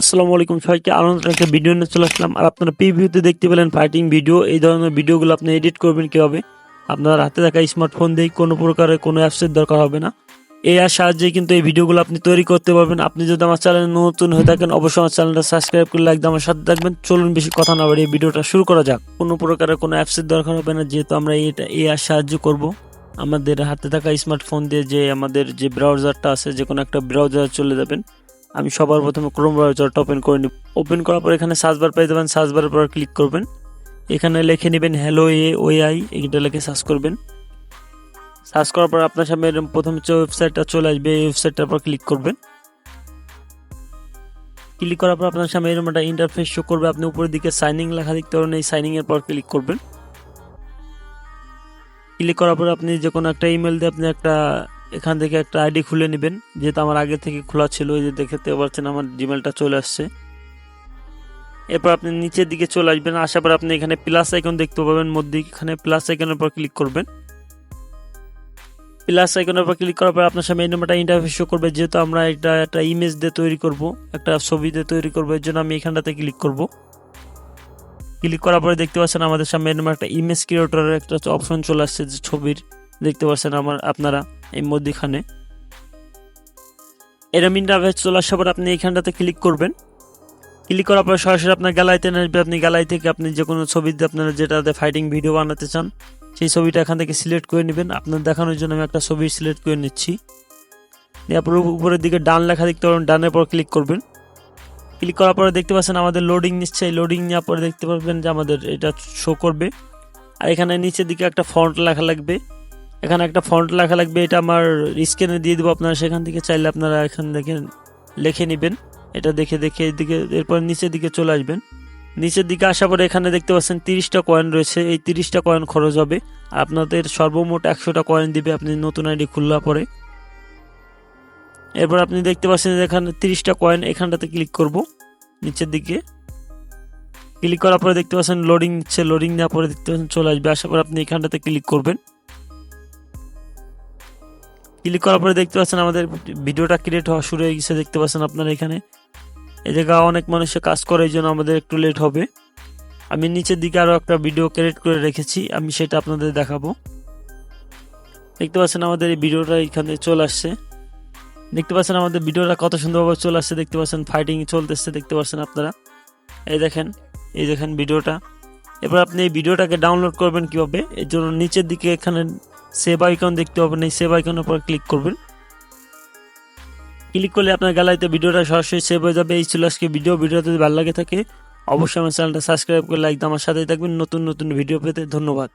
আসসালামু আলাইকুম সবাইকে আনন্দ একটা ভিডিও নিয়ে চলে আসলাম। আর আপনারা প্রিভিউতে দেখতে পেলেন ফাইটিং ভিডিও এই ধরনের ভিডিওগুলো আপনি এডিট করবেন কীভাবে? আপনার হাতে থাকা স্মার্টফোন দিয়ে কোনো প্রকারের কোনো অ্যাপসের দরকার হবে না। এই আর সাহায্যে কিন্তু এই ভিডিওগুলো আপনি তৈরি করতে পারবেন। আপনি যদি আমার চ্যানেলে নতুন হয়ে থাকেন, অবশ্যই আমার চ্যানেলটা সাবস্ক্রাইব করে একদম আমার সাথে থাকবেন। চলুন বেশি কথা না বাড়িয়ে ভিডিওটা শুরু করা যাক। কোনো প্রকারের কোনো অ্যাপসের দরকার হবে না, যেহেতু আমরা এটা এই আর সাহায্য করব। আমাদের হাতে থাকা স্মার্টফোন দিয়ে যে আমাদের যে ব্রাউজারটা আছে, যে কোনো একটা ব্রাউজার চলে যাবেন। আমি সবার প্রথমে ক্রোম ব্রাউজারটা ওপেন করে নিব। ওপেন করার পর এখানে সার্চ বার পেয়ে যাবেন। সার্চ বারের পর ক্লিক করবেন। এখানে লিখে নেবেন হ্যালো এ ওই আই এইটা লিখে সার্চ করবেন। সার্চ করার পর আপনার সামনে প্রথম যে ওয়েবসাইটটা চলে আসবে, এই ওয়েবসাইটটার পর ক্লিক করবেন। ক্লিক করার পর আপনার সামনে এরকম একটা ইন্টারফেস শো করবে। আপনি উপরের দিকে সাইনিং লেখা দেখতে পারেন এই সাইনিং এর পর ক্লিক করবেন। ক্লিক করার পর আপনি যে কোনো একটা ইমেল দিয়ে আপনি একটা, এখান থেকে একটা আইডি খুলে নেবেন। যেহেতু আমার আগে থেকে খোলা ছিল, ওই যে দেখতে পাচ্ছেন আমার জিমেলটা চলে আসছে। এরপর আপনি নিচের দিকে চলে আসবেন, আসার পর আপনি এখানে প্লাস আইকন দেখতে পাবেন মধ্যে। এখানে প্লাস আইকনের পর ক্লিক করবেন। প্লাস আইকনের উপর ক্লিক করার পর আপনার সামনে এই নম্বরটা ইন্টারফেস শো করবে। যেহেতু আমরা এটা একটা ইমেজ দিয়ে তৈরি করব, একটা ছবি দিয়ে তৈরি করব, এর জন্য আমি এখানটাতে ক্লিক করব। ক্লিক করার পরে দেখতে পাচ্ছেন আমাদের সামনে এরকম একটা ইমেজ ক্রিয়েটরের একটা অপশন চলে আসছে যে ছবির। দেখতে পাচ্ছেন আমার, আপনারা এই মধ্যখানে। এরম ইন্টারফেস চলে আসার পর আপনি এইখানটাতে ক্লিক করবেন। ক্লিক করার পর সরাসরি আপনার গ্যালারিতে আসবে আপনি গ্যালারি থেকে আপনি যে কোনো ছবিতে আপনারা যেটাতে ফাইটিং ভিডিও বানাতে চান, সেই ছবিটা এখান থেকে সিলেক্ট করে নেবেন। আপনার দেখানোর জন্য আমি একটা ছবি সিলেক্ট করে নিচ্ছি। তারপর উপরের দিকে ডান লেখা দেখতে পারবেন, ডানের পর ক্লিক করবেন। ক্লিক করার পরে দেখতে পাচ্ছেন আমাদের লোডিং নিচ্ছে। লোডিং নেওয়ার পরে দেখতে পারবেন যে আমাদের এটা শো করবে। আর এখানে নিচের দিকে একটা ফন্ট লেখা লাগবে। এখানে একটা ফন্ট লেখা লাগবে। এটা আমার স্ক্যানে দিয়ে দেবো আপনারা। সেখান থেকে চাইলে আপনারা এখান থেকে লিখে নেবেন। এটা দেখে দেখে এদিকে, এরপর নিচের দিকে চলে আসবেন। নিচের দিকে আসার পরে এখানে দেখতে পাচ্ছেন তিরিশটা কয়েন রয়েছে। এই তিরিশটা কয়েন খরচ হবে। আপনাদের সর্বমোট একশোটা কয়েন দিবে। আপনি নতুন আইডি খুললা পরে। এরপর আপনি দেখতে পাচ্ছেন যে এখানে তিরিশটা কয়েন এখানটাতে ক্লিক করব, নিচের দিকে। ক্লিক করার পরে দেখতে পাচ্ছেন লোডিং নিচ্ছে লোডিং দেওয়ার পরে দেখতে পাচ্ছেন চলে আসবে। আসার পর আপনি এখানটাতে ক্লিক করবেন। ক্লিক করার পরে দেখতে পাচ্ছেন আমাদের ভিডিওটা ক্রিয়েট হওয়া শুরু হয়ে গেছে। দেখতে পাচ্ছেন আপনারা এখানে। এই জায়গায় অনেক মানুষে কাজ করে, এই জন্য আমাদের একটু লেট হবে। আমি নিচের দিকে আরও একটা ভিডিও ক্রিয়েট করে রেখেছি। আমি সেটা আপনাদের দেখাবো। দেখতে পাচ্ছেন আমাদের এই ভিডিওটা এখানে চলে আসছে। দেখতে পাচ্ছেন আমাদের ভিডিওটা কত সুন্দরভাবে চলে আসছে, দেখতে পাচ্ছেন ফাইটিং চলতেছে, দেখতে পাচ্ছেন আপনারা। এই দেখেন এই দেখেন ভিডিওটা। এবার আপনি এই ভিডিওটাকে ডাউনলোড করবেন কীভাবে? এর জন্য নিচের দিকে এখানে সেভ আইকন দেখতে পাবেন, এই সেভ আইকনের উপর ক্লিক করবেন। ক্লিক করলে আপনার গ্যালারিতে ভিডিওটা সরাসরি সেভ হয়ে যাবে। এই ছিল আজকে ভিডিও ভিডিওতে যদি ভালো লাগে থাকে, অবশ্যই আমার চ্যানেলটা সাবস্ক্রাইব করে লাইক আমার সাথেই থাকবেন। নতুন নতুন ভিডিও পেতে ধন্যবাদ।